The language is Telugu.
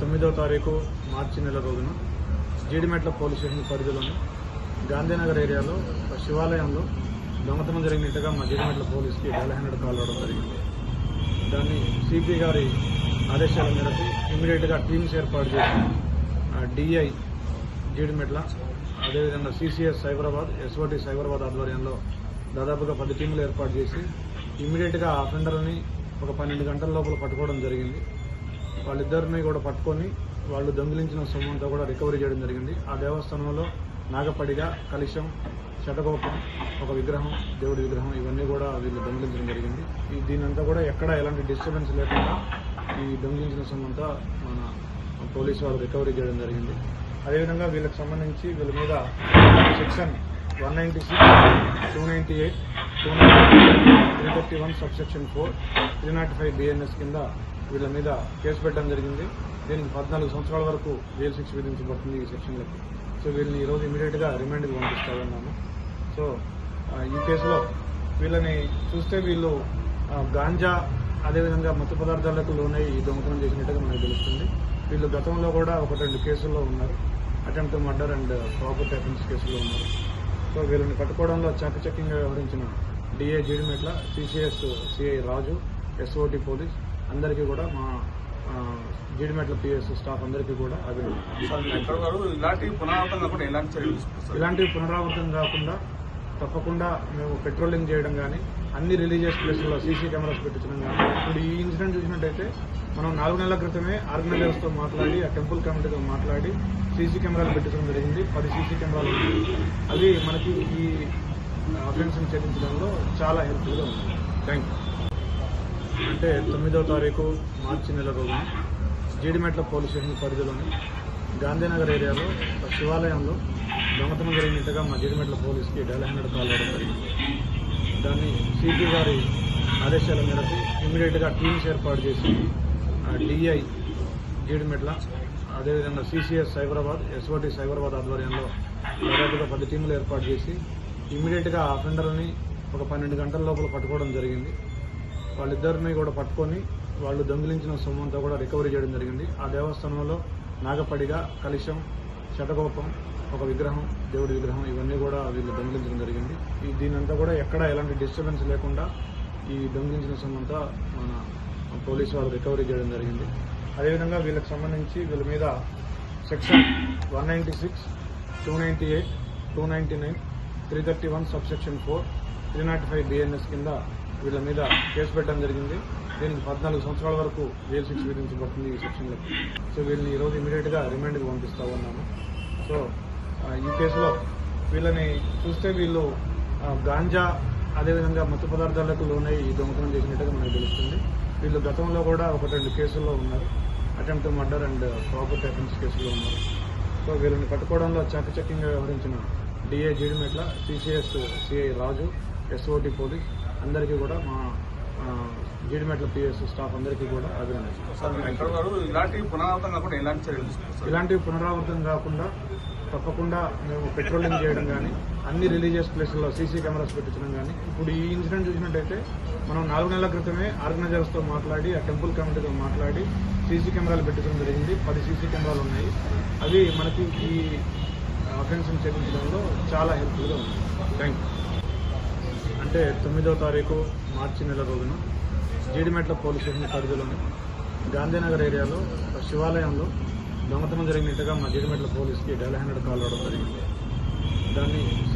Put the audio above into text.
తొమ్మిదవ తారీఖు మార్చి నెల రోజున జీడిమెట్ల పోలీస్ స్టేషన్ పరిధిలోని గాంధీనగర్ ఏరియాలో ఒక శివాలయంలో దొంగతనం జరిగినట్టుగా మా జీడిమెట్ల పోలీస్కి డైల్ హండ్రెడ్ కాల్ రావడం జరిగింది. దాన్ని సిపి గారి ఆదేశాల మేరకు ఇమీడియట్గా టీమ్స్ ఏర్పాటు చేసి డిఐ జీడిమెట్ల అదేవిధంగా సిసిఎస్ సైబరాబాద్ ఎస్ఓటి సైబరాబాద్ ఆధ్వర్యంలో దాదాపుగా పది టీంలు ఏర్పాటు చేసి ఇమీడియట్గా ఆ అఫెండర్ని ఒక పన్నెండు గంటల లోపల పట్టుకోవడం జరిగింది. వాళ్ళిద్దరిని కూడా పట్టుకొని వాళ్ళు దొంగిలించిన సొమ్మంతా కూడా రికవరీ చేయడం జరిగింది. ఆ దేవస్థానంలో నాగపడిగ కలిశం శతగోపం ఒక విగ్రహం దేవుడి విగ్రహం ఇవన్నీ కూడా వీళ్ళు దొంగిలించడం జరిగింది. ఈ దీనంతా కూడా ఎక్కడ ఎలాంటి డిస్టర్బెన్స్ లేకుండా ఈ దొంగిలించిన సొమ్మంతా మన పోలీసు వాళ్ళు రికవరీ చేయడం జరిగింది. అదేవిధంగా వీళ్ళకి సంబంధించి వీళ్ళ మీద section one ninety six two ninety eight two three thirty one sub section four three not five BNS కింద వీళ్ళ మీద కేసు పెట్టడం జరిగింది. దీనికి పద్నాలుగు సంవత్సరాల వరకు జైలు శిక్ష విధించబడుతుంది ఈ సెక్షన్లకి. సో వీళ్ళని ఈరోజు ఇమీడియట్గా రిమాండ్కి పంపిస్తామన్నాము సో ఈ కేసులో వీళ్ళని చూస్తే వీళ్ళు గాంజా అదేవిధంగా మత్తు పదార్థాలకు లోనై ఈ దొంగతనం చేసినట్టుగా మనకు తెలుస్తుంది. వీళ్ళు గతంలో కూడా ఒక రెండు కేసుల్లో ఉన్నారు. Attempt murder and property offence కేసులో ఉన్నారు. సో వీళ్ళని పట్టుకోవడంలో చాకచక్యంగా వ్యవహరించిన DA Jeedimetla CCS CI Raju SOT police అందరికీ కూడా మా జీడిమెట్ల పిఎస్ స్టాఫ్ అందరికీ కూడా గారు ఇలాంటి పునరావృతం కాకుండా ఎలాంటి చర్యలు తీసుకొస్తారు? ఇలాంటివి పునరావృతం కాకుండా తప్పకుండా మేము పెట్రోలింగ్ చేయడం కానీ అన్ని రిలీజియస్ ప్లేస్లలో సీసీ కెమెరాస్ పెట్టించడం కానీ ఇప్పుడు ఈ ఇన్సిడెంట్ చూసినట్టయితే మనం నాలుగు నెలల క్రితమే ఆర్గనైజర్స్తో మాట్లాడి ఆ టెంపుల్ కమిటీతో మాట్లాడి సీసీ కెమెరాలు పెట్టించడం జరిగింది. పది సీసీ కెమెరాలు అవి మనకి ఈ అఫెన్స్ని ఛేదించడంలో చాలా హెల్ప్ఫుల్గా ఉంది. థ్యాంక్ యూ అంటే తొమ్మిదో తారీఖు మార్చి నెల రోజున జీడిమెట్ల పోలీస్ స్టేషన్ పరిధిలోని గాంధీనగర్ ఏరియాలో శివాలయంలో దొంగతనం జరిగినట్టుగా మా జీడిమెట్ల పోలీస్కి డైల్ హండ్రెడ్ కాల్ అవ్వడం జరిగింది. దాన్ని సిపి గారి ఆదేశాల మేరకు ఇమీడియట్గా టీమ్స్ ఏర్పాటు చేసి డిఐ జీడిమెట్ల అదేవిధంగా సిసిఎస్ సైబరాబాద్ ఎస్ఓటి సైబరాబాద్ ఆధ్వర్యంలో దాదాపుగా పది టీములు ఏర్పాటు చేసి ఇమీడియట్గా ఆ అఫెండర్ని ఒక పన్నెండు గంటల లోపల పట్టుకోవడం జరిగింది. వాళ్ళిద్దరిని కూడా పట్టుకొని వాళ్ళు దొంగిలించిన సొమ్మంతా కూడా రికవరీ చేయడం జరిగింది. ఆ దేవస్థానంలో నాగపడిగ కలిశం శతకోపం ఒక విగ్రహం దేవుడి విగ్రహం ఇవన్నీ కూడా వీళ్ళు దొంగిలించడం జరిగింది. ఈ దీనంతా కూడా ఎక్కడ ఎలాంటి డిస్టర్బెన్స్ లేకుండా ఈ దొంగిలించిన సొమ్మంతా మన పోలీసు వాళ్ళు రికవరీ చేయడం జరిగింది. అదేవిధంగా వీళ్ళకి సంబంధించి వీళ్ళ మీద section one ninety six two ninety eight two ninety nine three thirty one sub section four three not five BNS కింద వీళ్ళ మీద కేసు పెట్టడం జరిగింది. దీనికి పద్నాలుగు సంవత్సరాల వరకు జైలు శిక్ష విధించబడుతుంది ఈ సెక్షన్లకి సో వీళ్ళని ఈరోజు ఇమీడియట్గా రిమాండ్కి పంపిస్తా ఉన్నాము సో ఈ కేసులో వీళ్ళని చూస్తే వీళ్ళు గాంజా అదేవిధంగా మత్తు పదార్థాలకు లోనై ఈ దొంగతనం చేసినట్టుగా మనకు తెలుస్తుంది. వీళ్ళు గతంలో కూడా ఒక రెండు కేసుల్లో ఉన్నారు. Attempt murder and property offence కేసులో ఉన్నారు. సో వీళ్ళని పట్టుకోవడంలో చాకచక్యంగా వ్యవహరించిన DA Jeedimetla CCS CI Raju SOT police అందరికీ కూడా మా జీడిమెట్ల పిఎస్ స్టాఫ్ అందరికీ కూడా గారు ఇలాంటి పునరావృతం కాకుండా ఎలాంటి చర్యలు ఇలాంటివి పునరావృతం కాకుండా తప్పకుండా మేము పెట్రోలింగ్ చేయడం కానీ అన్ని రిలీజియస్ ప్లేస్లలో సీసీ కెమెరాస్ పెట్టించడం కానీ ఇప్పుడు ఈ ఇన్సిడెంట్ చూసినట్టయితే మనం నాలుగు నెలల క్రితమే ఆర్గనైజర్స్తో మాట్లాడి ఆ టెంపుల్ కమిటీతో మాట్లాడి సీసీ కెమెరాలు పెట్టించడం జరిగింది. పది సీసీ కెమెరాలు ఉన్నాయి. అవి మనకి ఈ అఫెన్స్ని ఛేదించడంలో చాలా హెల్ప్ఫుల్గా ఉంది. థ్యాంక్ యూ అంటే తొమ్మిదో తారీఖు మార్చి నెల రోజున జీడిమెట్ల పోలీస్ స్టేషన్ పరిధిలోని గాంధీనగర్ ఏరియాలో ఒక శివాలయంలో దొంగతనం జరిగినట్టుగా మా జీడిమెట్ల పోలీస్కి డైల్ హండ్రెడ్ కాల్ రావడం జరిగింది. దాన్ని